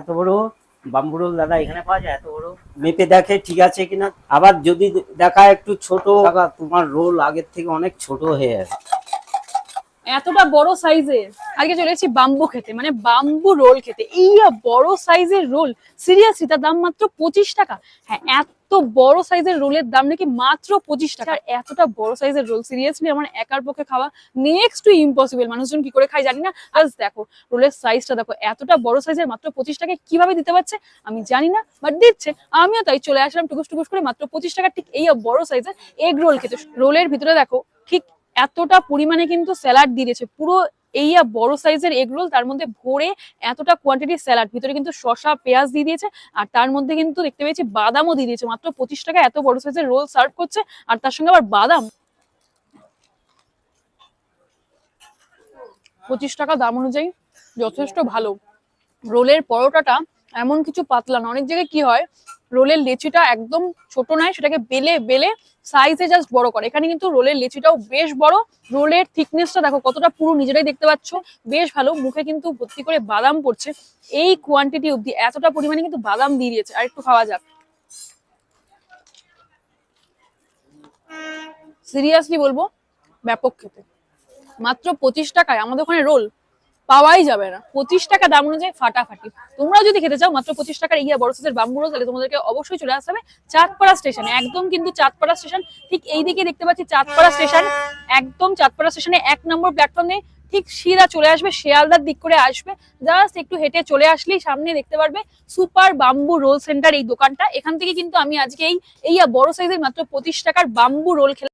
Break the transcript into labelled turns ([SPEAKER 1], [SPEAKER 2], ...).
[SPEAKER 1] এত বড় bamboo role দাদা এখানে পাওয়া যায়? এত বড়? মেপে দেখে ঠিক আছে কিনা? আবার যদি দেখা একটু ছোট তোমার রোল আগের থেকে অনেক ছোট হয়ে আছে।
[SPEAKER 2] এতটা বড় সাইজের আজকে চলে বাম্বু খেতে মানে বাম্বু রোল খেতে। এই বড় সাইজের রোল। সিরিয়াসলি, তার দাম মাত্র পঁচিশ টাকা। হ্যাঁ এত বড় সাইজের রোলের দাম নাকি মাত্র পঁচিশ টাকা। এতটা বড় সাইজের রোল সিরিয়াসলি আমার একার পক্ষে খাওয়া নেক্সট টু ইম্পসিবল মানুষজন কি করে খায় জানি না। আজ দেখো, রোলের সাইজটা দেখো, এতটা বড় সাইজের মাত্র পঁচিশ টাকায় কীভাবে দিতে পারছে আমি জানি না বাট দিচ্ছে। আমিও তাই চলে আসলাম টুকুস টুকুস করে মাত্র পঁচিশ টাকা ঠিক এই বড় সাইজের এগ রোল খেতে। রোলের ভিতরে দেখো, ঠিক এতটা পরিমাণে কিন্তু স্যালাড দিয়েছে। পুরো এই বড় সাইজের এগ রোল তার মধ্যে ভরে এতটা কোয়ান্টিটি স্যালাড ভিতরে কিন্তু শসা, পেঁয়াজ দিয়ে দিয়েছে, আর তার মধ্যে কিন্তু দেখতে পেয়েছি বাদামও দিয়ে দিয়েছে, মাত্র পঁচিশ টাকা এত বড় সাইজের রোল সার্ভ করছে, আর তার সঙ্গে আবার বাদাম। পঁচিশ টাকা দাম অনুযায়ী যথেষ্ট ভালো। রোলের পরোটাটা এমন কিছু পাতলা না, অনেক জায়গায় কি হয়, রোলের লেচিটা একদম ছোট নয় সেটাকে বেলে বেলে সাইজে জাস্ট বড় করে। এখানে কিন্তু রোলের লেচিটাও বেশ বড়। রোলের থিকনেসটা দেখো কতটা পুরো নিজেরাই দেখতে পাচ্ছ। বেশ ভালো। মুখে কিন্তু ভর্তি করে বাদাম পড়ছে। এই কোয়ান্টিটি অব্দি এতটা পরিমাণে কিন্তু বাদাম দিয়ে দিয়েছে। আর একটু খাওয়া যাক। সিরিয়াসলি বলব, ব্যাপক খেতে। মাত্র পঁচিশ টাকায় আমাদের ওখানে রোল পাওয়াই যাবে না। পঁচিশ টাকা দাম অনুযায়ী ফাটাফাটি। তোমরাও যদি খেতে চাও মাত্র পঁচিশ টাকার ইয়া বড় সাইজের বাম্বু রোল তাহলে তোমাদেরকে অবশ্যই চলে আসতে হবে চাঁদপাড়া স্টেশনে একদম কিন্তু চাঁদপাড়া স্টেশন ঠিক এই দিকে দেখতে পাচ্ছি চাঁদপাড়া স্টেশন একদম চাঁদপাড়া স্টেশনে এক নম্বর প্ল্যাটফর্মে ঠিক সিধা চলে আসবে, শিয়ালদার দিক করে আসবে। জাস্ট একটু হেঁটে চলে আসলেই সামনে দেখতে পারবে সুপার বাম্বু রোল সেন্টার এই দোকানটা। এখান থেকে কিন্তু আমি আজকে এই বড় সাইজের মাত্র পঁচিশ টাকার বাম্বু রোল খেলাম।